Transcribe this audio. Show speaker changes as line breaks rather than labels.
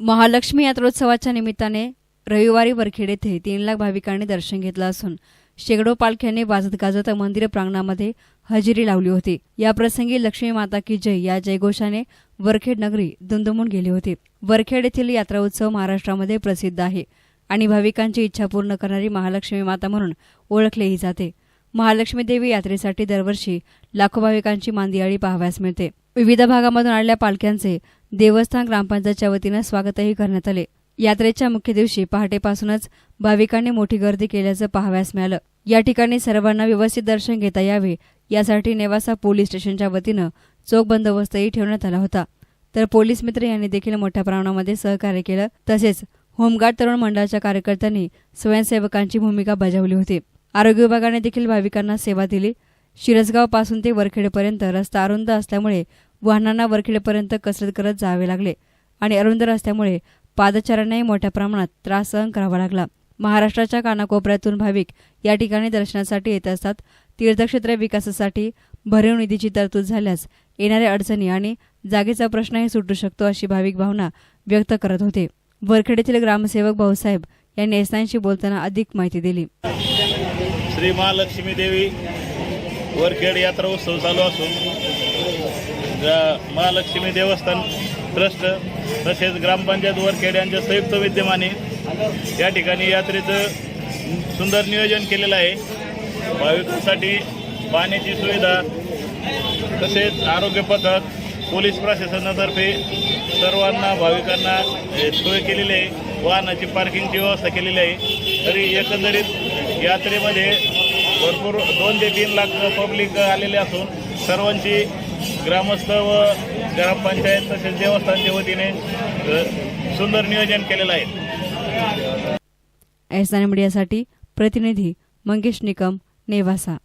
महालक्ष्मी यात्रोत्सवाच्या निमित्ताने रविवारी वरखेड येथे तीन लाख भाविकांनी दर्शन घेतलं असून शेकडो पालख्यांनी वाजत गाजत मंदिर प्रांगणामध्ये हजेरी लावली होती. या प्रसंगी लक्ष्मी माता की जय या जयघोषाने वरखेड नगरी दुमदुमून गेली होती. वरखेड येथील यात्रा उत्सव महाराष्ट्रामध्ये प्रसिद्ध आहे आणि भाविकांची इच्छा पूर्ण करणारी महालक्ष्मी माता म्हणून ओळखलेही जाते. महालक्ष्मी देवी यात्रेसाठी दरवर्षी लाखो भाविकांची मांदियाळी पाहाव्यास मिळते. विविध भागामधून आलेल्या पालख्यांचे देवस्थान ग्रामपंचायतच्या वतीनं स्वागतही करण्यात आले. यात्रेच्या मुख्य दिवशी पहाटेपासूनच भाविकांनी मोठी गर्दी केल्याचं पाहाव्यास मिळालं. या ठिकाणी सर्वांना व्यवस्थित दर्शन घेता यावे यासाठी नेवासा पोलीस स्टेशनच्या वतीनं चोख बंदोबस्तही ठेवण्यात आला होता. तर पोलीस मित्र यांनी देखील मोठ्या प्रमाणामध्ये सहकार्य केलं. तसेच होमगार्ड तरुण मंडळाच्या कार्यकर्त्यांनी स्वयंसेवकांची भूमिका बजावली होती. आरोग्य विभागाने देखील भाविकांना सेवा दिली. शिरसगावपासून ते वरखेडपर्यंत रस्ता अरुंद असल्यामुळे वाहनांना वरखेडपर्यंत कसरत करत जावे लागले आणि अरुंद रस्त्यामुळे पादचाऱ्यांनाही मोठ्या प्रमाणात त्रास सहन करावा लागला. महाराष्ट्राच्या कानाकोपऱ्यातून भाविक या ठिकाणी दर्शनासाठी येत असतात. तीर्थक्षेत्र विकासासाठी भरीव निधीची तरतूद झाल्यास येणाऱ्या अडचणी आणि जागेचा प्रश्नही सुटू शकतो अशी भाविक भावना व्यक्त करत होते. वरखेड ग्रामसेवक भाऊसाहेब यांनी एसनांशी बोलताना अधिक माहिती दिली.
श्री महालक्ष्मी देवी वरखेड यात्रा उत्सव चालू असून महालक्ष्मी देवस्थान ट्रस्ट तसेच ग्रामपंचायत वरखेड यांच्या संयुक्त विद्यमाने या ठिकाणी यात्रेचं सुंदर नियोजन केलेलं आहे. भाविकांसाठी पाण्याची सुविधा तसेच आरोग्य पथक पोलीस प्रशासनातर्फे सर्वांना भाविकांना सोय केलेली आहे. वाहनाची पार्किंगची व्यवस्था केलेली आहे. तरी एकंदरीत यात्रेमध्ये भरपूर दोन ते तीन लाख पब्लिक आलेले असून सर्वांची ग्रामस्थ व ग्रामपंचायत तसेच देवस्थानच्या वतीने सुंदर नियोजन केलेलं आहे.
एसनान मीडियासाठी प्रतिनिधी मंगेश निकम नेवासा.